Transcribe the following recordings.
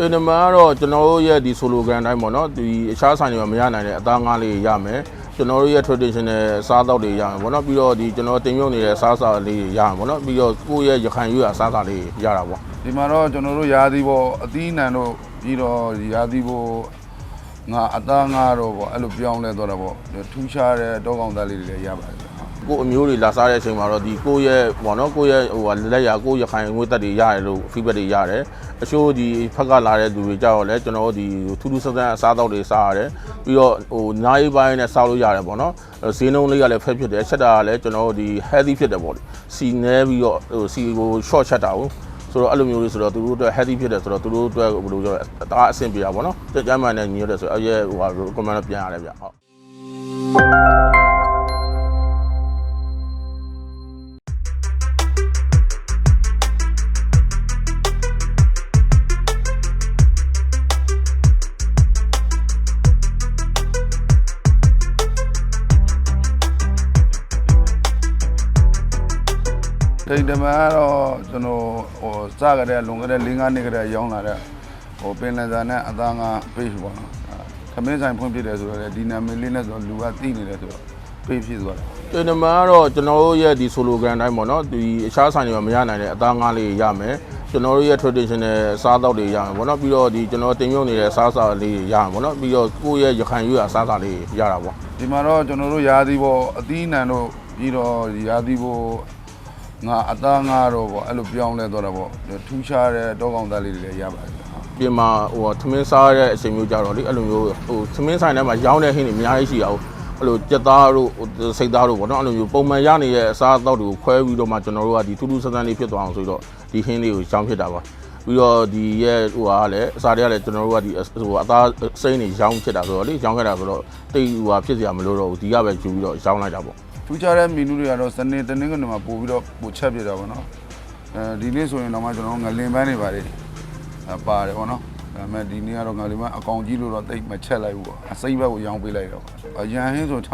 တင်နမကတော့ကျွန်တော်တို့ရဲ့ဒီ solo gram တိုင်းပေါ့နော်ဒီအခြားဆိုင်တွေမှာမရနိုင်တဲ့အသားငါးလေးရမယ်ကျွန်တော်တို့ရဲ့ traditional စားသောက်တွေရမယ်ပေါ့နော်ပြီးတော့ဒီကျွန်တော်တင်မြုပ်နေတဲ့အစားအစာလေးရမယ်ပေါ့နော်ပြီးတော့ကိုယ့်ရဲ့ရခိုင်ရွေးအစားအစာလေးရတာပေါ့ဒီမှာတော့ကျွန်တော်တို့ရာသီပေါ်အသီးအနှံတို့ပြီးတော့ရာသီပေါ်ငါအသားငါတော့ပေါ့အဲ့လိုပြောင်းလဲသွားတာပေါ့ထူးခြားတဲ့တောကောင်သားလေးတွေလည်းရပါတယ်ဗျာ ကိုယ့်အမျိုးတွေလာစားတဲ့အချိန်မှာတော့ဒီကိုယ့်ရဲ့ပေါ့နော်ကိုယ့်ရဲ့ဟိုဟာလက်ရကိုယ့်ရခိုင်ငွေသက်တွေရတယ်လို့ feedback တွေရတယ်အချို့ဒီဖက်ကလာတဲ့သူတွေကြောက်လဲကျွန်တော်တို့ဒီထူးထူးဆန်းဆန်းအစားအသောက်တွေစားရတယ်ပြီးတော့ဟိုနားရေးပိုင်းနဲ့စားလို့ရတယ်ပေါ့နော်ဈေးနှုန်းလေးကလည်းဖက်ဖြစ်တယ်ချက်တာကလည်းကျွန်တော်တို့ဒီ healthy ဖြစ်တယ်ပေါ့လေစီနဲပြီးတော့ဟိုစီကို short ချက်တာကိုဆိုတော့အဲ့လိုမျိုးလေးဆိုတော့သူတို့အတွက် healthy ဖြစ်တယ်ဆိုတော့သူတို့အတွက်ဘယ်လိုပြောလဲတအားအဆင်ပြေတာပေါ့နော်ကြမ်းမှန်နဲ့ညီရတယ်ဆိုတော့အဲ့ရဲ့ဟိုဟာ recommend ပြန်ရတယ်ဗျဟုတ် တိတ်တမန်ကတော့ကျွန်တော်ဟိုစကြတဲ့လွန်ခဲ့တဲ့၄၅နှစ်ကတည်းကရောင်းလာတဲ့ဟိုပင်လယ်စာနဲ့အသားငါ page ပေါ့နော်ခမင်းဆိုင်ဖွင့်ပြတယ်ဆိုတော့လေဒီနာမည်လေးနဲ့ဆိုတော့လူကသိနေတယ်ဆိုတော့ page ဖြစ်သွားတယ်တင်နမကတော့ကျွန်တော်တို့ရဲ့ဒီ solo gram တိုင်းပေါ့နော်ဒီအခြားဆိုင်တွေမှာမရနိုင်တဲ့အသားငါးလေးရမယ်ကျွန်တော်တို့ရဲ့ traditional စားသောက်တွေရမယ်ပေါ့နော်ပြီးတော့ဒီကျွန်တော်တင်မြုပ်နေတဲ့စားစာလေးရမယ်ပေါ့နော်ပြီးတော့ကိုယ့်ရဲ့ရခိုင်ရွေးအစားစာလေးရတာပေါ့ဒီမှာတော့ကျွန်တော်တို့ရာသီပေါ်အသီးအနှံတို့ပြီးတော့ရာသီပေါ် ငါအသားငါတော့ပေါ့အဲ့လိုပြောင်းလဲသွားတာပေါ့ထူးခြားတဲ့တောကောင်သားလေးတွေလည်းရပါတယ်ဗျာပြင်မှာဟိုသမင်းစားတဲ့အချိန်မျိုးကြတော့လေအဲ့လိုမျိုးဟိုသမင်းဆိုင်ထဲမှာရောင်းတဲ့ဟင်းတွေအများကြီးရှိအောင်အဲ့လိုကြက်သားတို့စိတ်သားတို့ပေါ့နော်အဲ့လိုမျိုးပုံမှန်ရနေတဲ့အစားအသောက်တွေကိုခွဲပြီးတော့မှကျွန်တော်တို့ကဒီထူးထူးဆန်းဆန်းလေးဖြစ်သွားအောင်ဆိုတော့ဒီဟင်းလေးကိုရောင်းဖြစ်တာပါပြီးတော့ဒီရဲ့ဟိုဟာကလည်းအစားတွေကလည်းကျွန်တော်တို့ကဒီဟိုအသားစိမ့်တွေရောင်းဖြစ်တာဆိုတော့လေရောင်းခဲ့တာဆိုတော့တိတ်ဟိုဟာဖြစ်စရာမလိုတော့ဘူးဒီကပဲယူပြီးတော့ရောင်းလိုက်တာပေါ့ ထူးခြားတဲ့မီနူတွေကတော့စနေတနင်္ဂနွေမှာပို့ပြီးတော့ပို့ချက်ပြတာပေါ့နော်အဲဒီနေ့ဆိုရင်တော့မှကျွန်တော်ငလင်ပန်းတွေပါတယ်အဲပါတယ်ပေါ့နော်ဒါပေမဲ့ဒီနေ့ကတော့ငလင်ပန်းအကောင်ကြီးလို့တော့တိတ်မချက်လိုက်ဘူးပေါ့အစိမ့်ဘက်ကိုရောင်းပေးလိုက်တော့အရန်ဟင်းဆို1500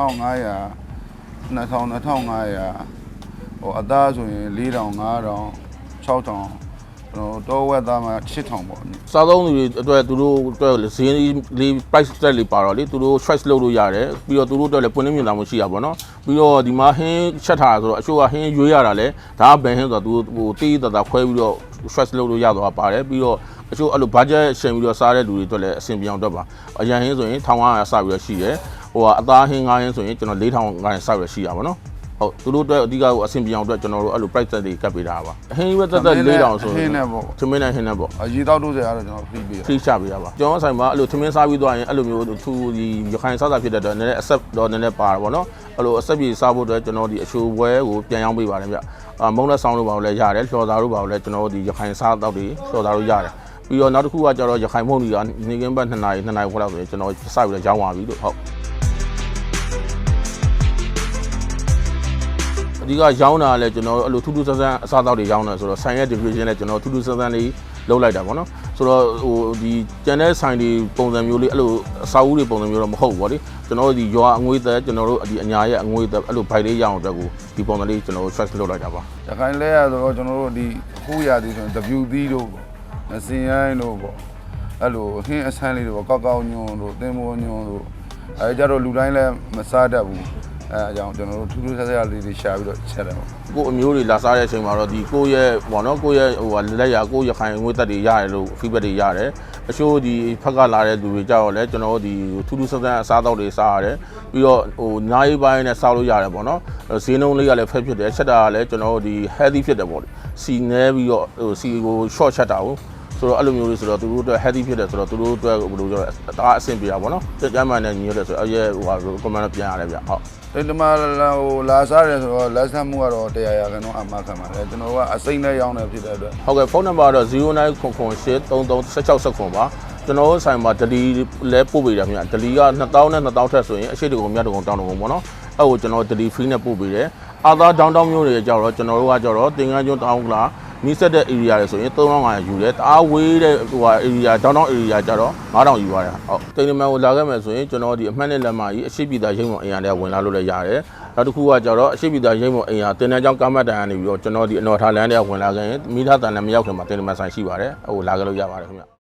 2000 2500ဟိုအသားဆိုရင်4000 5000 6000 ကျွန်တော်တောဝက်သားမှာ8000ပေါ့စားသုံးသူတွေအတွက်သူတို့အတွက်ဈေးလေး price tag လေးပါတော့လေသူတို့ choice လုပ်လို့ရတယ်ပြီးတော့သူတို့အတွက်လည်းပွင့်လင်းမြင်သာမှုရှိရပါတော့ပြီးတော့ဒီမှာဟင်းချက်ထားတာဆိုတော့အချို့ကဟင်းရွေးရတာလေဒါကဘယ်ဟင်းဆိုတော့သူဟိုတေးတတာခွဲပြီးတော့ choice လုပ်လို့ရတော့ပါတယ်ပြီးတော့အချို့အဲ့လို budget ရှင်ပြီးတော့စားတဲ့လူတွေအတွက်လည်းအဆင်ပြေအောင်အတွက်ပါအရန်ဟင်းဆိုရင်1500စပြီးတော့ရှိတယ်ဟိုကအသားဟင်းငါးဟင်းဆိုရင်ကျွန်တော်4000ခိုင်စပြီးတော့ရှိရပါတော့ ဟုတ်သူတို့အတွက်အဓိကကိုအဆင်ပြေအောင်အတွက်ကျွန်တော်တို့အဲ့လို price tag တွေကတ်ပေးထားပါအဟင်းရွက်သက်သက်4000ဆိုဟရင်င်းနဲ့ပေါ့သမင်းနဲ့ဟင်းနဲ့ပေါ့အရေတောက်တို့စရာတော့ကျွန်တော် free ပေးရဖိချပေးရပါကျွန်တော်ဆိုင်မှာအဲ့လိုသမင်းစားပြီးသွားရင်အဲ့လိုမျိုးသူဒီရခိုင်စားစားဖြစ်တဲ့အတွက်နည်းနည်းအဆက်တော့နည်းနည်းပါတာပေါ့နော်အဲ့လိုအဆက်ပြေစားဖို့အတွက်ကျွန်တော်ဒီအချိုဘွဲကိုပြန်ရောင်းပေးပါတယ်ဗျအာမုံလက်ဆောင်တို့ပါလို့လည်းရတယ်လှော်သားတို့ပါလို့လည်းကျွန်တော်တို့ဒီရခိုင်စားတော့တွေလှော်သားတို့ရတယ်ပြီးတော့နောက်တစ်ခုကကျတော့ရခိုင်မုံကြီးကနေကင်းဘက်2နာရီ2နာရီခွဲလောက်ဆိုရင်ကျွန်တော်စပြီးတော့ရောင်းသွားပြီလို့ဟုတ် ဓိကရောင်းတာလည်းကျွန်တော်တို့အဲ့လိုထူးထူးဆန်းဆန်းအစားအသောက်တွေရောင်းတယ်ဆိုတော့ဆိုင်ရဲ့ division နဲ့ကျွန်တော်ထူးထူးဆန်းဆန်းလေးလုပ်လိုက်တာပေါ့နော်ဆိုတော့ဟိုဒီကျန်တဲ့ဆိုင်တွေပုံစံမျိုးလေးအဲ့လိုအစာအုပ်တွေပုံစံမျိုးတော့မဟုတ်ဘူးဗောလေကျွန်တော်တို့ဒီရွာအငွေသက်ကျွန်တော်တို့ဒီအညာရဲ့အငွေသက်အဲ့လိုဘိုက်လေးရအောင်အတွက်ကိုဒီပုံစံလေးကျွန်တော်တို့ choice လုပ်လိုက်တာပါရခိုင်လဲရဆိုတော့ကျွန်တော်တို့ဒီဟိုးရသည်ဆိုရင် W သီးတို့ပေါ့မစင်ရိုင်းတို့ပေါ့အဲ့လိုဟင်းအဆန်းလေးတွေပေါ့ကောက်ကောက်ညွန်းတို့သင်္ဘောညွန်းတို့အဲကြတော့လူတိုင်းလည်းမစားတတ်ဘူး အဲအကြောင်းကျွန်တော်တို့ထူးထူးဆန်းဆန်းလေးတွေရှာပြီးတော့ချက်တယ်ပေါ့ကိုအမျိုးတွေလာစားတဲ့အချိန်မှာတော့ဒီကိုရဲ့ဘောနော်ကိုရဲ့ဟိုဟာလက်ရကိုရခိုင်ငွေသက်တွေရတယ်လို့ feedback တွေရတယ်အချို့ဒီဖက်ကလာတဲ့လူတွေကြောက်လဲကျွန်တော်တို့ဒီထူးထူးဆန်းဆန်းအစားအသောက်တွေစားရတယ်ပြီးတော့ဟိုနားရေးပိုင်းနဲ့စားလို့ရတယ်ပေါ့နော်ဈေးနှုန်းလေးကလည်းဖက်ဖြစ်တယ်ချက်တာကလည်းကျွန်တော်တို့ဒီ healthy ဖြစ်တယ်ပေါ့လေစီနဲပြီးတော့ဟိုစီကို short ချက်တာကိုဆိုတော့အဲ့လိုမျိုးလေးဆိုတော့သူတို့အတွက် healthy ဖြစ်တယ်ဆိုတော့သူတို့အတွက်ဘယ်လိုပြောလဲတအားအဆင်ပြေတာပေါ့နော်ကြမ်းမှန်နဲ့ညီရတယ်ဆိုတော့အဲ့ရဲ့ဟိုဟာ recommend ပြန်ရတယ်ဗျဟုတ် ဒီတမလာဟိုလာစားတယ်ဆိုတော့လက်ဆက်မှုကတော့တရားရကန်တော့အမခံပါတယ်ကျွန်တော်ကအစိမ့်နဲ့ရောင်းတယ်ဖြစ်တဲ့အတွက်ဟုတ်ကဲ့ဖုန်းနံပါတ်ကတော့0998331669ပါကျွန်တော်တို့ဆိုင်မှာဒလီလဲပို့ပေးတယ်ခင်ဗျဒလီက2000နဲ့2000ထက်ဆိုရင်အရှိတကုံမြတ်တကုံတောင်းတကုံပေါ့နော်အဲ့ကိုကျွန်တော်ဒလီ free နဲ့ပို့ပေးတယ်အာသာဒေါင်းတောင်းမျိုးတွေကြောက်တော့ကျွန်တော်တို့ကကြောက်တော့တင်ငန်းကျွန်းတောင်းကလာ မိဆက်တဲ့ area တွေဆိုရင်3500ယူတယ်တအားဝေးတဲ့ဟိုဟာ area ဒေါင်းတောင်း area ကြတော့9000ယူရတယ်ဟုတ်တိန်နမန်ကိုလာခဲ့မယ်ဆိုရင်ကျွန်တော်ဒီအမှတ်နဲ့လက်မကြီးအရှိပြည်သားရိမ့်မော်အင်အားတွေကဝင်လာလို့လည်းရတယ်နောက်တစ်ခုကကြတော့အရှိပြည်သားရိမ့်မော်အင်အားတင်တန်းကျောင်းကားမတ်တန်ကနေပြီးတော့ကျွန်တော်ဒီအနော်ထားလန်းတွေကဝင်လာခဲ့ရင်မိသားတန်လည်းမရောက်ခင်မှာတင်နမန်ဆိုင်ရှိပါတယ်ဟိုလာခဲ့လို့ရပါတယ်ခင်ဗျ